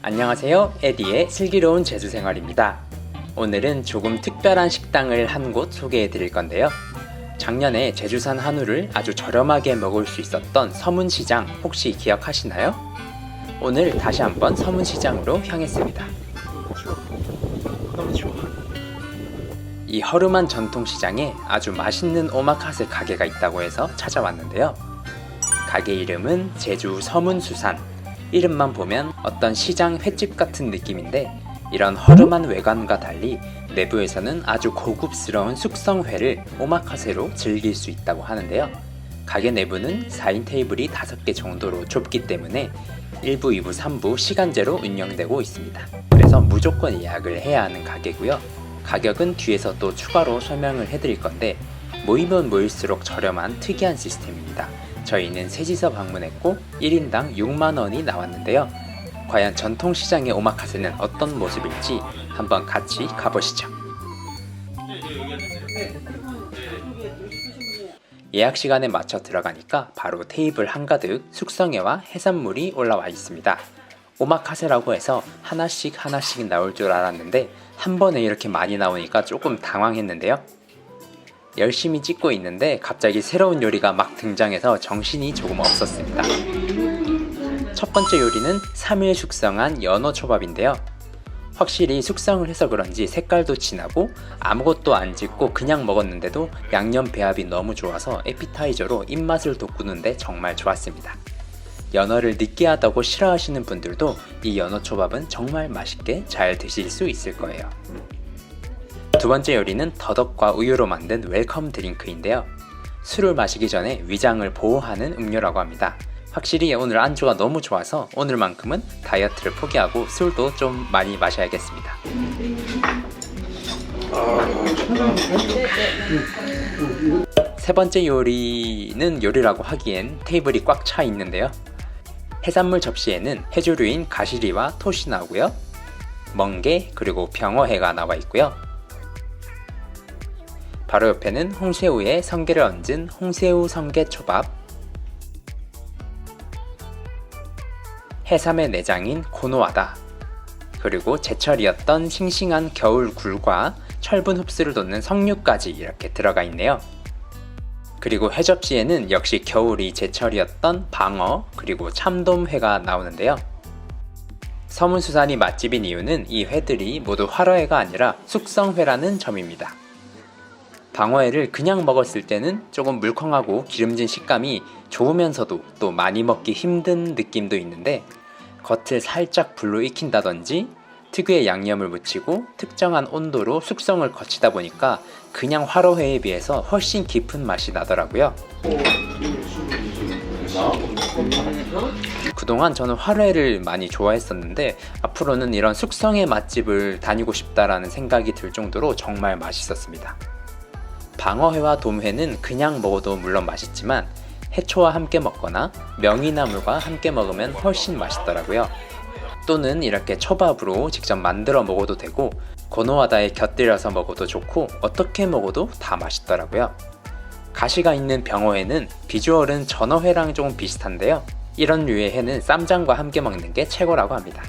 안녕하세요. 에디의 슬기로운 제주 생활입니다. 오늘은 조금 특별한 식당을 한 곳 소개해 드릴 건데요. 작년에 제주산 한우를 아주 저렴하게 먹을 수 있었던 서문시장 혹시 기억하시나요? 오늘 다시 한번 서문시장으로 향했습니다. 너무 좋아. 이 허름한 전통시장에 아주 맛있는 오마카세 가게가 있다고 해서 찾아왔는데요. 가게 이름은 제주 서문수산. 이름만 보면 어떤 시장 횟집 같은 느낌인데 이런 허름한 외관과 달리 내부에서는 아주 고급스러운 숙성회를 오마카세로 즐길 수 있다고 하는데요. 가게 내부는 4인 테이블이 5개 정도로 좁기 때문에 1부, 2부, 3부 시간제로 운영되고 있습니다. 그래서 무조건 예약을 해야 하는 가게고요. 가격은 뒤에서 또 추가로 설명을 해드릴 건데 모이면 모일수록 저렴한 특이한 시스템입니다. 저희는 셋이서 방문했고 1인당 6만원이 나왔는데요. 과연 전통시장의 오마카세는 어떤 모습일지 한번 같이 가보시죠. 예약 시간에 맞춰 들어가니까 바로 테이블 한가득 숙성회와 해산물이 올라와 있습니다. 오마카세라고 해서 하나씩 하나씩 나올 줄 알았는데 한 번에 이렇게 많이 나오니까 조금 당황했는데요. 열심히 찍고 있는데 갑자기 새로운 요리가 막 등장해서 정신이 조금 없었습니다. 첫 번째 요리는 3일 숙성한 연어 초밥인데요. 확실히 숙성을 해서 그런지 색깔도 진하고 아무것도 안 짓고 그냥 먹었는데도 양념 배합이 너무 좋아서 에피타이저로 입맛을 돋구는데 정말 좋았습니다. 연어를 느끼하다고 싫어하시는 분들도 이 연어 초밥은 정말 맛있게 잘 드실 수 있을 거예요. 두 번째 요리는 더덕과 우유로 만든 웰컴 드링크인데요. 술을 마시기 전에 위장을 보호하는 음료라고 합니다. 확실히 오늘 안주가 너무 좋아서 오늘만큼은 다이어트를 포기하고 술도 좀 많이 마셔야겠습니다. 세 번째 요리는 요리라고 하기엔 테이블이 꽉 차 있는데요. 해산물 접시에는 해조류인 가시리와 토시 나오고요. 멍게 그리고 병어회가 나와 있고요. 바로 옆에는 홍새우에 성게를 얹은 홍새우 성게 초밥, 해삼의 내장인 고노와다, 그리고 제철이었던 싱싱한 겨울 굴과 철분 흡수를 돋는 석류까지 이렇게 들어가 있네요. 그리고 회접시에는 역시 겨울이 제철이었던 방어 그리고 참돔회가 나오는데요. 서문수산이 맛집인 이유는 이 회들이 모두 활어회가 아니라 숙성회라는 점입니다. 방어회를 그냥 먹었을 때는 조금 물컹하고 기름진 식감이 좋으면서도 또 많이 먹기 힘든 느낌도 있는데 겉을 살짝 불로 익힌다든지 특유의 양념을 묻히고 특정한 온도로 숙성을 거치다 보니까 그냥 화로회에 비해서 훨씬 깊은 맛이 나더라고요. 그동안 저는 화로회를 많이 좋아했었는데 앞으로는 이런 숙성의 맛집을 다니고 싶다라는 생각이 들 정도로 정말 맛있었습니다. 방어회와 돔회는 그냥 먹어도 물론 맛있지만 해초와 함께 먹거나 명이나물과 함께 먹으면 훨씬 맛있더라고요. 또는 이렇게 초밥으로 직접 만들어 먹어도 되고 고노와다에 곁들여서 먹어도 좋고 어떻게 먹어도 다 맛있더라고요. 가시가 있는 병어회는 비주얼은 전어회랑 좀 비슷한데요. 이런 류의 회는 쌈장과 함께 먹는 게 최고라고 합니다.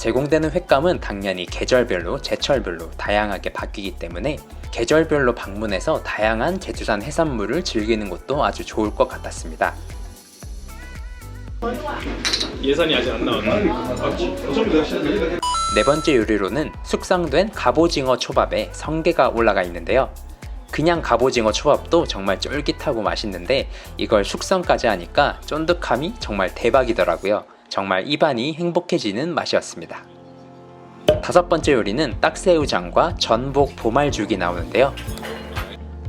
제공되는 횟감은 당연히 계절별로 제철별로 다양하게 바뀌기 때문에 계절별로 방문해서 다양한 제주산 해산물을 즐기는 것도 아주 좋을 것 같았습니다. 예산이 아직 안 나왔나? 아, 네 번째 요리로는 숙성된 갑오징어 초밥에 성게가 올라가 있는데요. 그냥 갑오징어 초밥도 정말 쫄깃하고 맛있는데 이걸 숙성까지 하니까 쫀득함이 정말 대박이더라고요. 정말 입안이 행복해지는 맛이었습니다. 다섯 번째 요리는 딱새우장과 전복 보말죽이 나오는데요.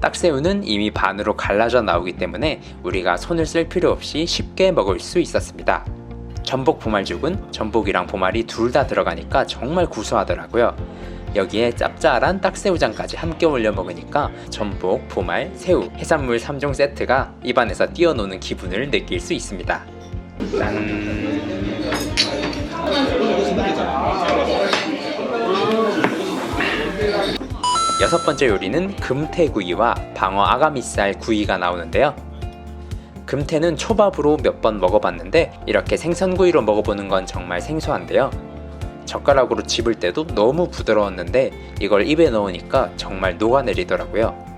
딱새우는 이미 반으로 갈라져 나오기 때문에 우리가 손을 쓸 필요 없이 쉽게 먹을 수 있었습니다. 전복 보말죽은 전복이랑 보말이 둘 다 들어가니까 정말 구수하더라고요. 여기에 짭짤한 딱새우장까지 함께 올려 먹으니까 전복, 보말, 새우, 해산물 3종 세트가 입안에서 뛰어노는 기분을 느낄 수 있습니다. 짠. 여섯 번째 요리는 금태구이와 방어 아가미살 구이가 나오는데요. 금태는 초밥으로 몇 번 먹어봤는데 이렇게 생선구이로 먹어보는 건 정말 생소한데요. 젓가락으로 집을 때도 너무 부드러웠는데 이걸 입에 넣으니까 정말 녹아내리더라고요.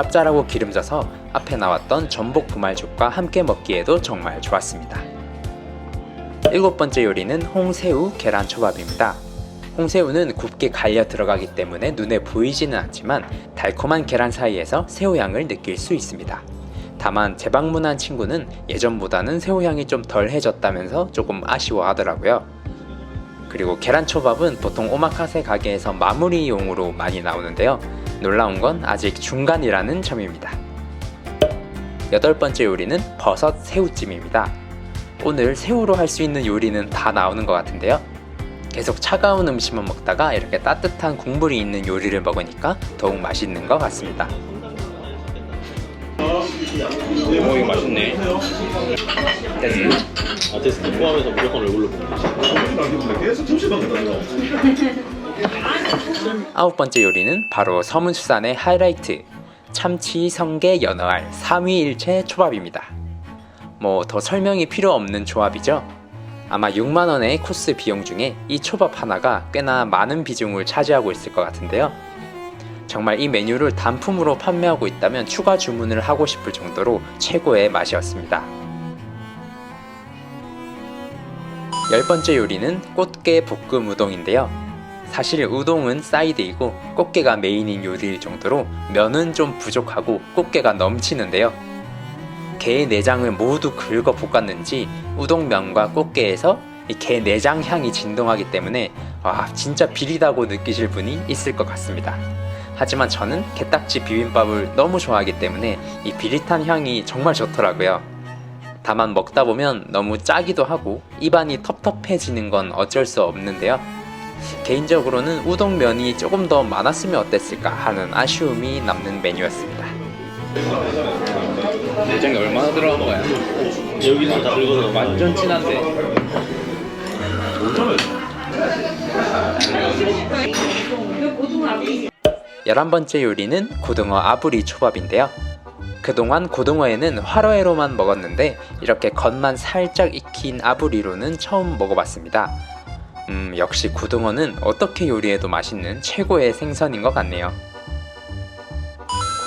짭짤하고 기름져서 앞에 나왔던 전복 부말죽과 함께 먹기에도 정말 좋았습니다. 일곱 번째 요리는 홍새우 계란 초밥입니다. 홍새우는 굽게 갈려 들어가기 때문에 눈에 보이지는 않지만 달콤한 계란 사이에서 새우향을 느낄 수 있습니다. 다만 재방문한 친구는 예전보다는 새우향이 좀 덜해졌다면서 조금 아쉬워하더라고요. 그리고 계란초밥은 보통 오마카세 가게에서 마무리용으로 많이 나오는데요. 놀라운 건 아직 중간이라는 점입니다. 여덟 번째 요리는 버섯 새우찜입니다. 오늘 새우로 할 수 있는 요리는 다 나오는 것 같은데요. 계속 차가운 음식만 먹다가 이렇게 따뜻한 국물이 있는 요리를 먹으니까 더욱 맛있는 것 같습니다. 오 이거 맛있네. 음, 아 테스트 포함해서 무조건 얼굴로 보는 거지. 계속 점심만 가다가 아홉 번째 요리는 바로 서문수산의 하이라이트 참치 성게 연어알 삼위일체 초밥입니다. 뭐 더 설명이 필요 없는 조합이죠. 아마 6만 원의 코스 비용 중에 이 초밥 하나가 꽤나 많은 비중을 차지하고 있을 것 같은데요. 정말 이 메뉴를 단품으로 판매하고 있다면 추가 주문을 하고 싶을 정도로 최고의 맛이었습니다. 열 번째 요리는 꽃게 볶음 우동인데요. 사실 우동은 사이드이고 꽃게가 메인인 요리일 정도로 면은 좀 부족하고 꽃게가 넘치는데요. 게 내장을 모두 긁어 볶았는지 우동면과 꽃게에서 이게 내장 향이 진동하기 때문에 와 진짜 비리다고 느끼실 분이 있을 것 같습니다. 하지만 저는 게딱지 비빔밥을 너무 좋아하기 때문에 이 비릿한 향이 정말 좋더라고요. 다만 먹다 보면 너무 짜기도 하고 입안이 텁텁해지는 건 어쩔 수 없는데요. 개인적으로는 우동면이 조금 더 많았으면 어땠을까 하는 아쉬움이 남는 메뉴였습니다. 내장이 얼마나 들어간 거야? 여기서 다 긁어서 완전 진한데. 열한 번째 요리는 고등어 아부리 초밥인데요. 그동안 고등어에는 화로회로만 먹었는데 이렇게 겉만 살짝 익힌 아부리로는 처음 먹어봤습니다. 음, 역시 고등어는 어떻게 요리해도 맛있는 최고의 생선인 것 같네요.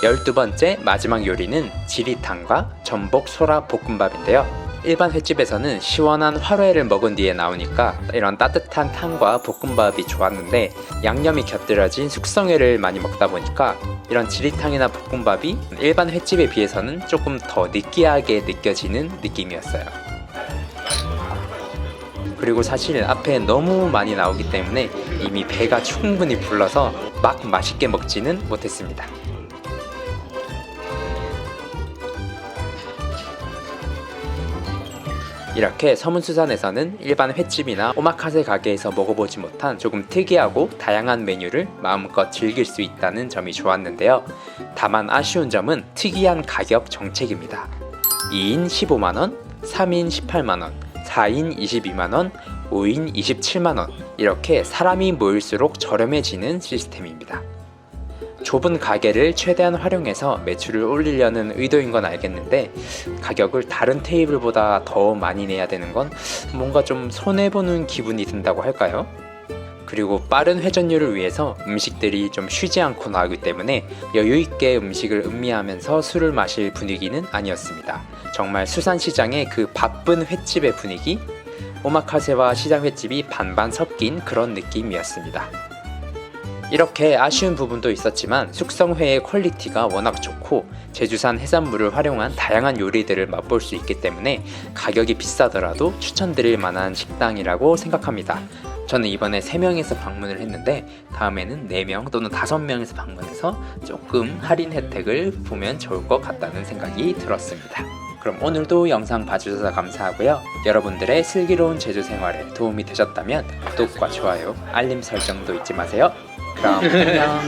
열두 번째 마지막 요리는 지리탕과 전복 소라 볶음밥인데요. 일반 횟집에서는 시원한 화로회를 먹은 뒤에 나오니까 이런 따뜻한 탕과 볶음밥이 좋았는데 양념이 곁들여진 숙성회를 많이 먹다 보니까 이런 지리탕이나 볶음밥이 일반 횟집에 비해서는 조금 더 느끼하게 느껴지는 느낌이었어요. 그리고 사실 앞에 너무 많이 나오기 때문에 이미 배가 충분히 불러서 막 맛있게 먹지는 못했습니다. 이렇게 서문수산에서는 일반 횟집이나 오마카세 가게에서 먹어보지 못한 조금 특이하고 다양한 메뉴를 마음껏 즐길 수 있다는 점이 좋았는데요. 다만 아쉬운 점은 특이한 가격 정책입니다. 2인 15만원, 3인 18만원, 4인 22만원, 5인 27만원 이렇게 사람이 모일수록 저렴해지는 시스템입니다. 좁은 가게를 최대한 활용해서 매출을 올리려는 의도인 건 알겠는데 가격을 다른 테이블보다 더 많이 내야 되는 건 뭔가 좀 손해보는 기분이 든다고 할까요? 그리고 빠른 회전율을 위해서 음식들이 좀 쉬지 않고 나오기 때문에 여유있게 음식을 음미하면서 술을 마실 분위기는 아니었습니다. 정말 수산시장의 그 바쁜 횟집의 분위기, 오마카세와 시장 횟집이 반반 섞인 그런 느낌이었습니다. 이렇게 아쉬운 부분도 있었지만 숙성회의 퀄리티가 워낙 좋고 제주산 해산물을 활용한 다양한 요리들을 맛볼 수 있기 때문에 가격이 비싸더라도 추천드릴 만한 식당이라고 생각합니다. 저는 이번에 3명에서 방문을 했는데 다음에는 4명 또는 5명에서 방문해서 조금 할인 혜택을 보면 좋을 것 같다는 생각이 들었습니다. 그럼 오늘도 영상 봐주셔서 감사하고요. 여러분들의 슬기로운 제주 생활에 도움이 되셨다면 구독과 좋아요, 알림 설정도 잊지 마세요. 그럼 안녕.